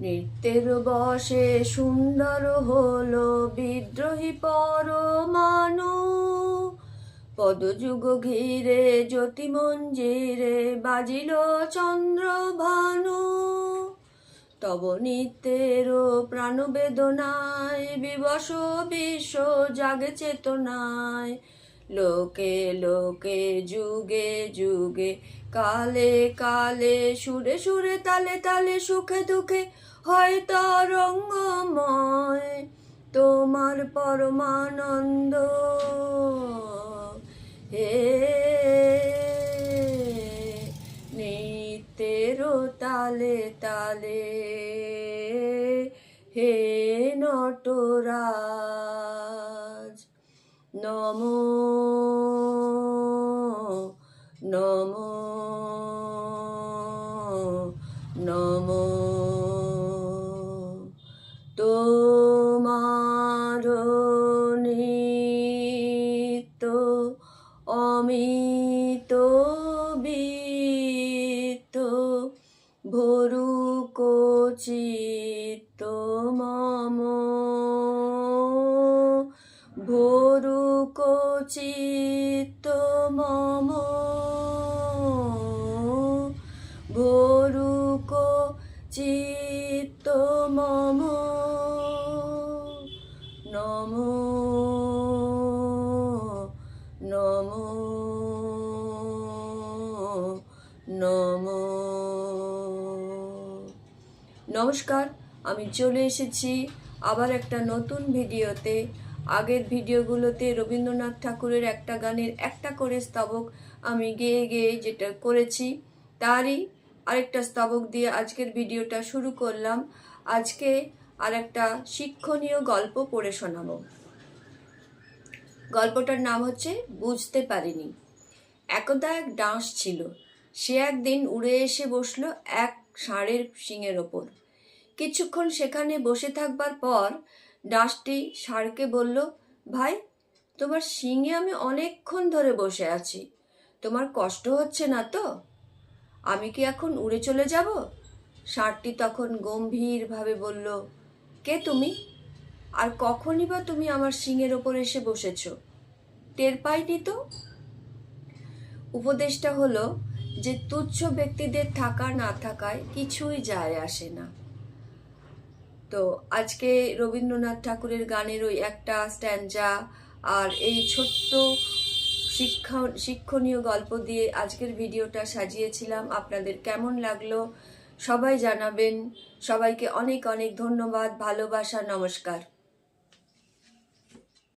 নৃত্যের বসে সুন্দর হলো বিদ্রোহী পরমাণু। পদযুগ ঘিরে জ্যোতি মঞ্জিরে বাজিল চন্দ্র ভানু তব নিত্যের প্রাণ বেদনায় বিবশ বিশ্ব জাগে চেতনায়। লোকে লোকে যুগে যুগে কালে কালে সুরে সুরে, তালে তালে সুখে দুঃখে হয় তরঙ্গময়। তোমার পরমানন্দ, হে নিত্যের তালে তালে, হে নটরাজ। নম নম। নম তোমার অমিত বিত্ত ভরুক চিত্ত মম ভরুক চিত্ত মম নম নম। নমস্কার, আমি চলে এসেছি আবার একটা নতুন ভিডিওতে। আগের ভিডিওগুলোতে রবীন্দ্রনাথ ঠাকুরের একটা গানের একটা করে স্তবক আমি গেয়ে গেয়ে যেটা করেছি, তারই আরেকটা স্তবক দিয়ে আজকের ভিডিওটা শুরু করলাম। আজকে আর একটা শিক্ষণীয় গল্প পড়ে শোনাবো। গল্পটার নাম হচ্ছে বুঝতে পারিনি। একদা এক ডাঁশ ছিল। সে একদিন উড়ে এসে বসল এক ষাঁড়ের শিঙের ওপর। কিছুক্ষণ সেখানে বসে থাকবার পর ডাঁশটি ষাঁড়কে বলল, ভাই, তোমার শিঙে আমি অনেকক্ষণ ধরে বসে আছি। তোমার কষ্ট হচ্ছে না তো? আমি কি এখন উড়ে চলে যাব? ষাঁড়টি তখন গম্ভীরভাবে বলল, কে তুমি? আর কখনই বা তুমি আমার শিঙের ওপর এসে বসেছ। টের পাইনি তো? উপদেশটা হলো যে, তুচ্ছ ব্যক্তিদের থাকা না থাকায় কিছুই যায় আসে না। তো আজকে রবীন্দ্রনাথ ঠাকুরের গানের ওই একটা স্ট্যান্ডা আর এই ছোট্ট শিক্ষা শিক্ষণীয় গল্প দিয়ে আজকের ভিডিওটা সাজিয়েছিলাম। আপনাদের কেমন লাগল সবাই জানাবেন। সবাইকে অনেক অনেক ধন্যবাদ, ভালোবাসা, নমস্কার।